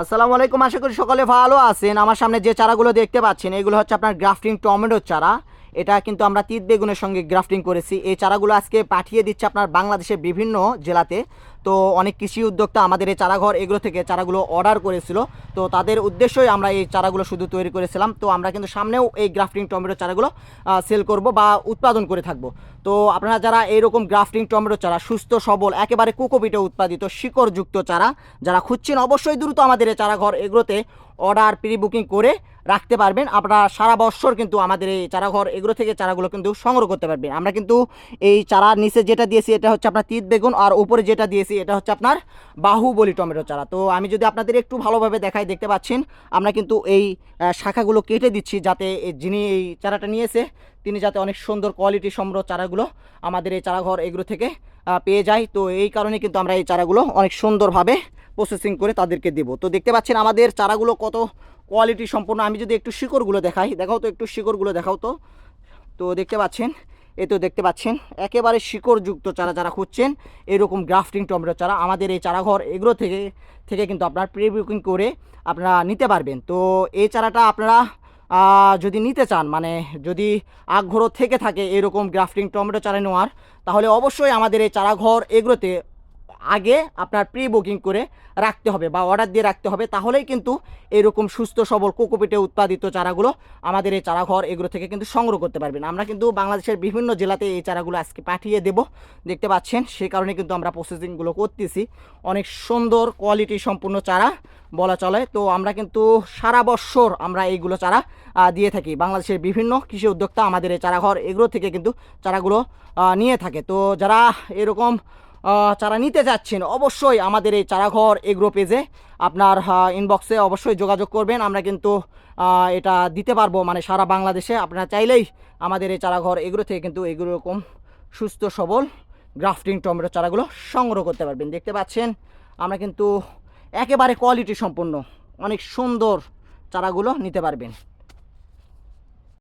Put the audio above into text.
আসসালামু আলাইকুম, আশা করি সকলে ভালো আছেন। আমার সামনে যে চারাগুলো দেখতে পাচ্ছেন, এগুলো হচ্ছে আপনার গ্রাফটিং টমেটোর চারা। এটা কিন্তু আমরা তিত বেগুনের সঙ্গে গ্রাফটিং করেছি। এই চারাগুলো আজকে পাঠিয়ে দিচ্ছে আপনার বাংলাদেশের বিভিন্ন জেলাতে। তো অনেক কৃষি উদ্যোক্তা আমাদের এই চারাঘর এগুলো থেকে চারাগুলো অর্ডার করেছিল। তো তাদের উদ্দেশ্যই আমরা এই চারাগুলো শুধু তৈরি করেছিলাম। তো আমরা কিন্তু সামনেও এই গ্রাফটিং টমেটো চারাগুলো সেল করব বা উৎপাদন করে থাকব। তো আপনারা যারা এইরকম গ্রাফটিং টমেটো চারা, সুস্থ, সবল, একেবারে কোকোপিটে উৎপাদিত, শিকড়যুক্ত চারা, যারা খুঁজছেন অবশ্যই দ্রুত আমাদের এই চারাঘর এগুলোতে অর্ডার প্রি বুকিং করে রাখতে পারবেন। আপনারা সারা বছর কিন্তু আমাদের এই চারাঘর, এগুলো থেকে চারাগুলো কিন্তু সংগ্রহ করতে পারবেন। আমরা কিন্তু এই চারা নিচে যেটা দিয়েছি, এটা হচ্ছে আপনার তিত বেগুন, আর উপরে যেটা দিয়েছি, এটা হচ্ছে আপনার বাহুবলি টমেটো চারা। তো আমি যদি আপনাদের একটু ভালোভাবে দেখাই, দেখতে পাচ্ছেন, আমরা কিন্তু এই শাখাগুলো কেটে দিচ্ছি যাতে যিনি এই চারাটা নিয়েছে, তিনি যাতে অনেক সুন্দর কোয়ালিটি সম্র চারাগুলো আমাদের এই চারাঘর এগুলো থেকে পেয়ে যায়। তো এই কারণে কিন্তু আমরা এই চারাগুলো অনেক সুন্দরভাবে প্রসেসিং করে তাদেরকে দেবো। তো দেখতে পাচ্ছেন আমাদের চারাগুলো কত কোয়ালিটি সম্পূর্ণ আমি যদি একটু শিকড়গুলো দেখাই, দেখাও তো একটু শিকড়গুলো দেখাও তো। তো দেখতে পাচ্ছেন এ তো দেখতে পাচ্ছেন, একেবারে শিকড়যুক্ত চারা যারা খুঁজছেন, এরকম গ্রাফটিং টমেটো চারা আমাদের এই চারাঘর এগুলো থেকে থেকে কিন্তু আপনার প্রি বুকিং করে আপনারা নিতে পারবেন। তো এই চারাটা আপনারা যদি নিতে চান মানে যদি আগ্রহ থেকে থাকে এরকম গ্রাফটিং টমেটো চারা নেওয়ার, তাহলে অবশ্যই আমাদের এই চারাঘর এগুলোতে আগে আপনার প্রি বুকিং করে রাখতে হবে বা অর্ডার দিয়ে রাখতে হবে। তাহলেই কিন্তু এরকম সুস্থ, সবল কোকোপিটে উৎপাদিত চারাগুলো আমাদের এই চারাঘর এগুলো থেকে কিন্তু সংগ্রহ করতে পারবেন। আমরা কিন্তু বাংলাদেশের বিভিন্ন জেলাতে এই চারাগুলো আজকে পাঠিয়ে দেব। দেখতে পাচ্ছেন সেই কারণে কিন্তু আমরা প্রসেসিংগুলো করতেছি। অনেক সুন্দর কোয়ালিটি সম্পূর্ণ চারা বলা চলে। তো আমরা কিন্তু সারা বছর আমরা এইগুলো চারা দিয়ে থাকি। বাংলাদেশের বিভিন্ন কৃষি উদ্যোক্তা আমাদের এই চারাঘর এগুলো থেকে কিন্তু চারাগুলো নিয়ে থাকে। তো যারা এরকম চারা নিতে যাচ্ছেন, অবশ্যই আমাদের এই চারাঘর এগ্রো পেজে আপনার ইনবক্সে অবশ্যই যোগাযোগ করবেন। আমরা কিন্তু এটা দিতে পারব মানে সারা বাংলাদেশে। আপনারা চাইলেই আমাদের এই চারাঘর এগুলো থেকে কিন্তু এগুলো রকম সুস্থ, সবল গ্রাফটিং টমেটো চারাগুলো সংগ্রহ করতে পারবেন। দেখতে পাচ্ছেন, আমরা কিন্তু একেবারে কোয়ালিটি সম্পন্ন, অনেক সুন্দর চারাগুলো নিতে পারবেন।